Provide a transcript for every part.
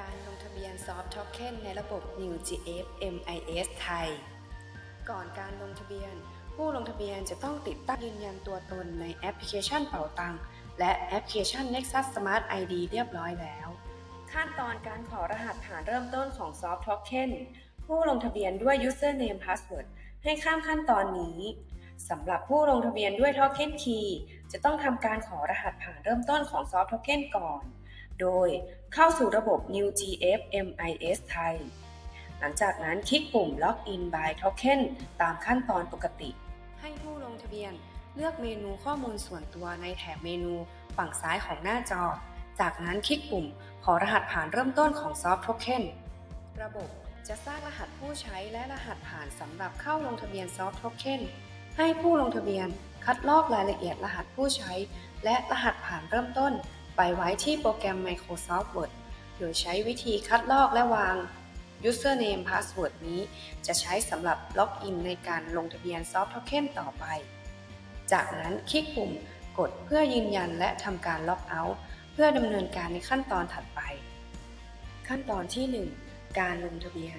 การลงทะเบียนซอฟต์ o ท e n ในระบบ NewGF MIS ไทย ก่อนการลงทะเบียน ผู้ลงทะเบียนจะต้องติดตั้งยืนยันตัวตนในแอปพลิเคชันเป๋าตัง และแอปพลิเคชัน Nexus Smart ID เรียบร้อยแล้ว ขั้นตอนการขอรหัสผ่านเริ่มต้นของ Soft Token ผู้ลงทะเบียนด้วย Username Password ให้ข้ามขั้นตอนนี้สำหรับผู้ลงทะเบียนด้วย Token Key จะต้องทำการขอรหัสผ่านเริ่มต้นของ Soft Token ก่อน โดยเข้าสู่ระบบ NewGF MIS ไทย หลังจากนั้นคลิกปุ่ม Login by Token ตามขั้นตอนปกติ ให้ผู้ลงทะเบียนเลือกเมนูข้อมูลส่วนตัวในแถบเมนูฝั่งซ้ายของหน้าจอ จากนั้นคลิกปุ่ม ขอรหัสผ่านเริ่มต้นของ Soft Token ระบบจะสร้างรหัสผู้ใช้และรหัสผ่านสำหรับเข้าลงทะเบียน Soft Token ให้ผู้ลงทะเบียนคัดลอกรายละเอียดรหัสผู้ใช้ และรหัสผ่านเริ่มต้น ไปไว้ที่โปรแกรม Microsoft Word โดยใช้วิธีคัดลอกและวาง Username Password นี้ จะใช้สำหรับล็อกอินในการลงทะเบียน Soft Token ต่อไป จากนั้นคลิกปุ่มกดเพื่อยืนยันและทำการล็อกเอาท์เพื่อดำเนินการในขั้นตอนถัดไป ขั้นตอนที่ 1 การลงทะเบียน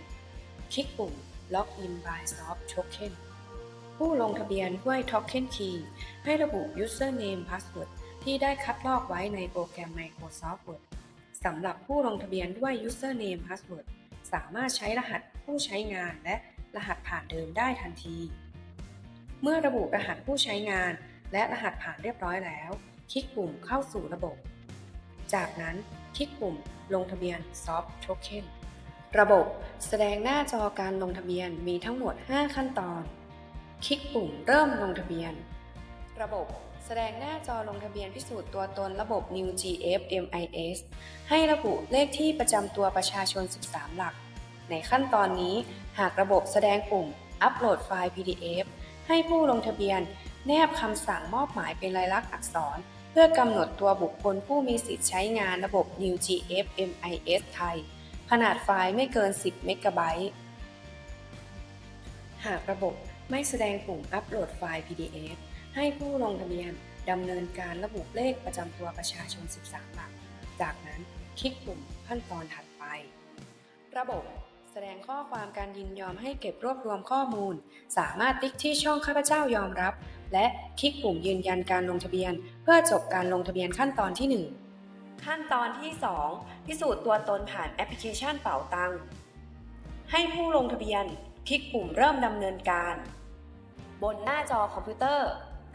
คลิกปุ่ม Login by Soft Token ผู้ลงทะเบียนด้วย Token Key ให้ระบุ Username Password ที่ได้คัดลอกไว้ในโปรแกรม Microsoft Word สำหรับผู้ลงทะเบียนด้วย Username Password สามารถใช้รหัสผู้ใช้งานและรหัสผ่านเดิมได้ทันที เมื่อระบุรหัสผู้ใช้งาน และรหัสผ่านเรียบร้อยแล้ว คลิกปุ่มเข้าสู่ระบบ จากนั้นคลิกปุ่มลงทะเบียน Soft Token ระบบแสดงหน้าจอการลงทะเบียนมีทั้งหมด 5 ขั้นตอน คลิกปุ่มเริ่มลงทะเบียน ระบบแสดงหน้าจอลงทะเบียนพิสูจน์ตัวตนระบบ New GF MIS ให้ระบุเลขที่ประจำตัวประชาชน 13 หลัก ในขั้นตอนนี้หากระบบแสดงปุ่ม อัปโหลดไฟล์ PDF ให้ผู้ลงทะเบียน แนบคำสั่งมอบหมายเป็นลายลักษณ์อักษร เพื่อกำหนดตัวบุคคลผู้มีสิทธิ์ใช้งานระบบ New GF MIS ไทย ขนาดไฟล์ไม่เกิน 10 เมกะไบต์ หากระบบไม่แสดงปุ่มอัปโหลดไฟล์ PDF ให้ผู้ลงทะเบียนดำเนินการระบุเลขประจำตัวประชาชน 13 หลัก จากนั้นคลิกปุ่มขั้นตอนถัดไป ระบบแสดงข้อความการยินยอมให้เก็บรวบรวมข้อมูล สามารถติ๊กที่ช่องข้าพเจ้ายอมรับ และคลิกปุ่มยืนยันการลงทะเบียน เพื่อจบการลงทะเบียนขั้นตอนที่ 1 ขั้นตอนที่ 2 พิสูจน์ตัวตนผ่านแอปพลิเคชันเป๋าตังให้ผู้ลงทะเบียนคลิกปุ่มเริ่มดำเนินการ บนหน้าจอคอมพิวเตอร์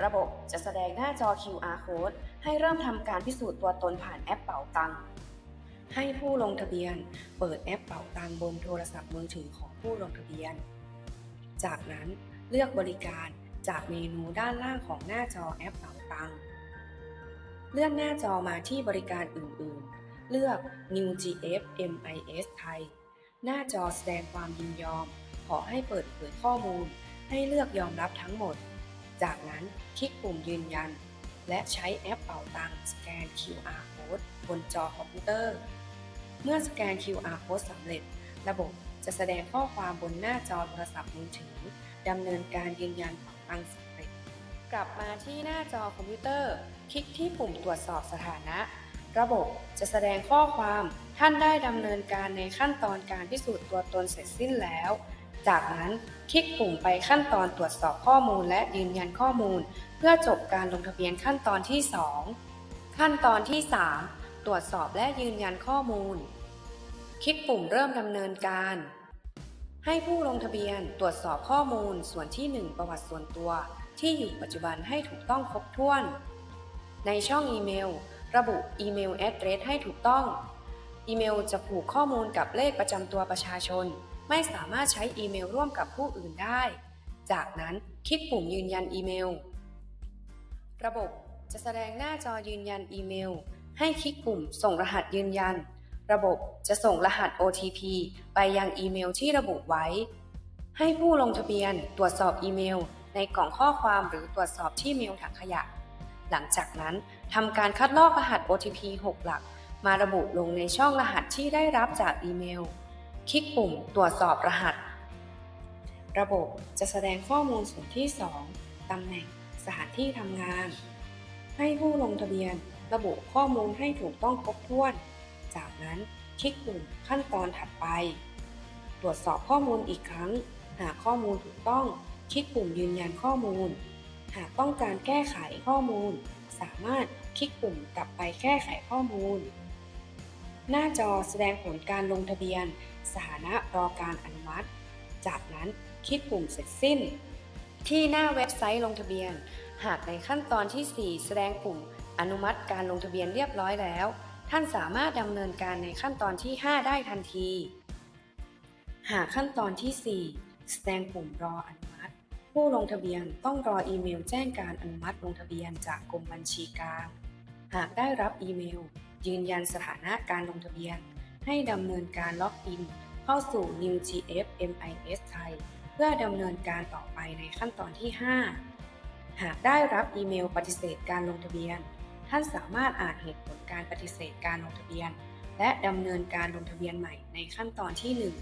ระบบจะแสดงหน้าจอ QR code ให้เริ่มทำการพิสูจน์ตัวตนผ่านแอปเป๋าตัง ให้ผู้ลงทะเบียน เปิดแอปเป๋าตังบนโทรศัพท์มือถือของผู้ลงทะเบียน จากนั้นเลือกบริการจากเมนูด้านล่างของหน้าจอแอปเป๋าตัง เลื่อนหน้าจอมาที่บริการอื่น ๆ เลือก New GF MIS ไทย หน้าจอแสดงความยินยอม ขอให้เปิดเผยข้อมูล ให้เลือกยอมรับทั้งหมด จากนั้นคลิกปุ่มยืนยัน และใช้แอปเป่าตังสแกน QR code บนจอคอมพิวเตอร์ เมื่อสแกน QR code สำเร็จ ระบบจะแสดงข้อความบนหน้าจอโทรศัพท์มือถือดำเนินการยืนยันเป่าตังสำเร็จ กลับมาที่หน้าจอคอมพิวเตอร์ คลิกที่ปุ่มตรวจสอบสถานะ ระบบจะแสดงข้อความท่านได้ดำเนินการในขั้นตอนการพิสูจน์ตัวตนเสร็จสิ้นแล้ว จากนั้นคลิกปุ่มไปขั้นตอนตรวจสอบข้อมูลและยืนยันข้อมูล เพื่อจบการลงทะเบียนขั้นตอนที่ 2 ขั้นตอนที่ 3 ตรวจสอบและยืนยันข้อมูล คลิกปุ่มเริ่มดำเนินการ ให้ผู้ลงทะเบียนตรวจสอบข้อมูลส่วนที่ 1 ประวัติส่วนตัว ที่อยู่ปัจจุบันให้ถูกต้องครบถ้วน ในช่องอีเมล ระบุอีเมลแอดเดรสให้ถูกต้อง อีเมลจะผูกข้อมูลกับเลขประจำตัวประชาชน ไม่สามารถใช้อีเมลร่วมกับผู้อื่นได้ จากนั้นคลิกปุ่มยืนยันอีเมล ระบบจะแสดงหน้าจอยืนยันอีเมล ให้คลิกปุ่มส่งรหัสยืนยัน ระบบจะส่งรหัส OTP ไปยังอีเมลที่ระบุไว้ ให้ผู้ลงทะเบียนตรวจสอบอีเมล ในกล่องข้อความหรือตรวจสอบที่เมลถังขยะ หลังจากนั้นทำการคัดลอกรหัส OTP 6 หลัก มาระบุลงในช่องรหัสที่ได้รับจากอีเมล คลิกปุ่มตรวจสอบรหัส ระบบจะแสดงข้อมูลส่วนที่ 2 ตำแหน่งสถานที่ทำงาน ให้ผู้ลงทะเบียนระบุข้อมูลให้ถูกต้องครบถ้วน จากนั้นคลิกปุ่มขั้นตอนถัดไป ตรวจสอบข้อมูลอีกครั้ง หากข้อมูลถูกต้อง คลิกปุ่มยืนยันข้อมูล หากต้องการแก้ไขข้อมูล สามารถคลิกปุ่มกลับไปแก้ไขข้อมูล หน้าจอแสดงผลการลงทะเบียน สถานะรอการอนุมัติ จากนั้นคลิกปุ่มเสร็จสิ้น ที่หน้าเว็บไซต์ลงทะเบียน หากในขั้นตอนที่ 4 แสดงปุ่มอนุมัติการลงทะเบียนเรียบร้อยแล้ว ท่านสามารถดำเนินการในขั้นตอนที่ 5 ได้ทันที หากขั้นตอนที่ 4 แสดงปุ่มรออนุมัติ ผู้ลงทะเบียนต้องรออีเมลแจ้งการอนุมัติลงทะเบียนจากกรมบัญชีกลาง หากได้รับอีเมล ยืนยันสถานะการลงทะเบียน ให้ดำเนินการล็อกอิน เข้าสู่ New GF MIS ไทย เพื่อดำเนินการต่อไปในขั้นตอนที่ 5 หากได้รับอีเมลปฏิเสธการลงทะเบียน ท่านสามารถอ่านเหตุผลการปฏิเสธการลงทะเบียน และดำเนินการลงทะเบียนใหม่ในขั้นตอนที่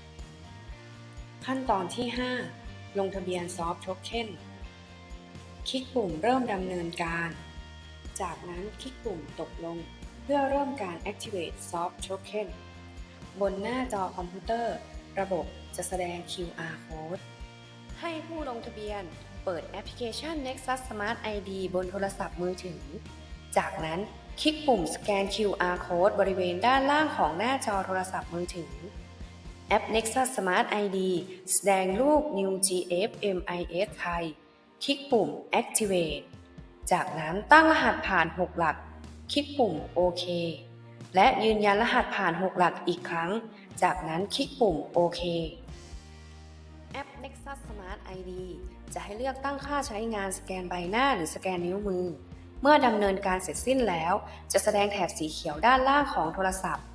1 ขั้นตอนที่ 5 ลงทะเบียนซอฟต์โทเค็นคลิกปุ่มเริ่มดำเนินการ จากนั้นคลิกปุ่มตกลง เพื่อเริ่มการ Activate Soft Token บนหน้าจอคอมพิวเตอร์ ระบบจะแสดง QR Code ให้ผู้ลงทะเบียนเปิดแอปพลิเคชัน Nexus Smart ID บนโทรศัพท์มือถือ จากนั้นคลิกปุ่มสแกน QR Code บริเวณด้านล่างของหน้าจอโทรศัพท์มือถือ แอป Nexus Smart ID แสดงรูป New GF MIS ไทย คลิกปุ่ม Activate จากนั้นตั้งรหัสผ่าน 6 หลัก คลิกปุ่มโอเคและยืนยันรหัสผ่าน 6 หลักอีกครั้ง จากนั้นคลิกปุ่มโอเคแอป Nexus Smart ID จะให้เลือกตั้งค่าใช้งานสแกนใบหน้าหรือสแกนนิ้วมือ เมื่อดำเนินการเสร็จสิ้นแล้ว จะแสดงแถบสีเขียวด้านล่างของโทรศัพท์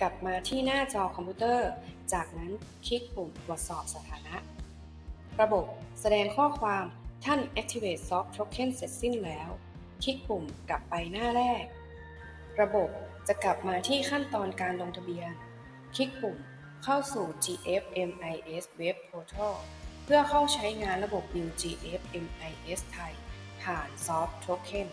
กลับมาที่หน้าจอคอมพิวเตอร์ จากนั้นคลิกปุ่มตรวจสอบสถานะ ระบบแสดงข้อความท่าน Activate Soft Token เสร็จสิ้นแล้ว คลิกปุ่มกลับไปหน้าแรก ระบบจะกลับมาที่ขั้นตอนการลงทะเบียน คลิกปุ่มเข้าสู่ GFMIS Web Portal เพื่อเข้าใช้งานระบบ New GFMIS ไทยผ่าน Soft Token